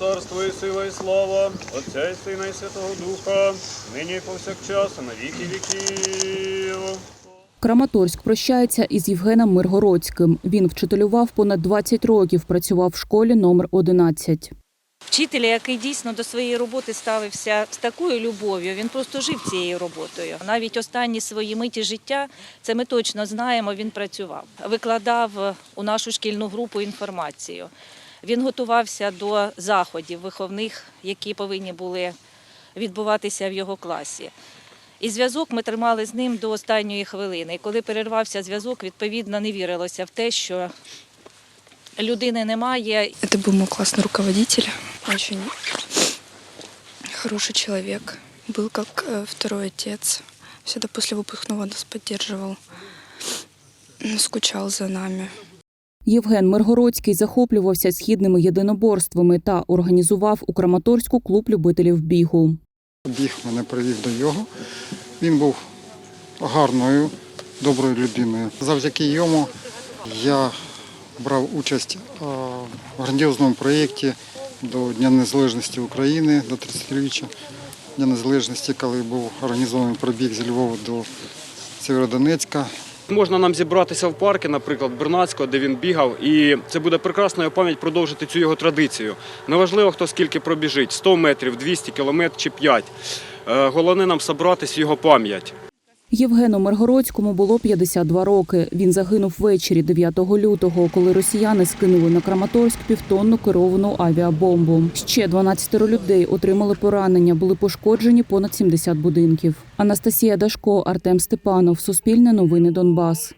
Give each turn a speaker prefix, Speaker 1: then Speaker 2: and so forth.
Speaker 1: царство і сила, і слава, Отця і Сина, і Святого Духа, нині і повсякчас, і на віки віків.
Speaker 2: Краматорськ прощається із Євгеном Миргородським. Він вчителював понад 20 років, працював в школі номер 11.
Speaker 3: Вчителя, який дійсно до своєї роботи ставився з такою любов'ю, він просто жив цією роботою. Навіть останні свої миті життя, це ми точно знаємо, він працював. Викладав у нашу шкільну групу інформацію. Він готувався до заходів виховних, які повинні були відбуватися в його класі. І зв'язок ми тримали з ним до останньої хвилини. І коли перервався зв'язок, відповідно не вірилося в те, що людини немає,
Speaker 4: Это был мой классный руководитель, очень хороший человек. Был как э, второй отец. Всегда после выпускного нас поддерживал. М, Скучал за нами.
Speaker 2: Євген Миргородський захоплювався східними єдиноборствами та організував у Краматорську клуб любителів бігу.
Speaker 5: Біг мене привів до його. Він був гарною, доброю людиною. Завдяки йому я брав участь в грандіозному проєкті до Дня Незалежності України, до 30-річчя Дня Незалежності, коли був організований пробіг зі Львова до Сєвєродонецька.
Speaker 1: Можна нам зібратися в парки, наприклад, Бернацького, де він бігав, і це буде прекрасною пам'ять продовжити цю його традицію. Неважливо, хто скільки пробіжить 100 метрів, 200 кілометрів чи 5. Е, Головне нам зібратися його пам'ять.
Speaker 2: Євгену Миргородському було 52 роки. Він загинув ввечері 9 лютого, коли росіяни скинули на Краматорськ півтонну керовану авіабомбу. Ще 12 людей отримали поранення, були пошкоджені понад 70 будинків. Анастасія Дашко, Артем Степанов, Суспільне новини Донбас.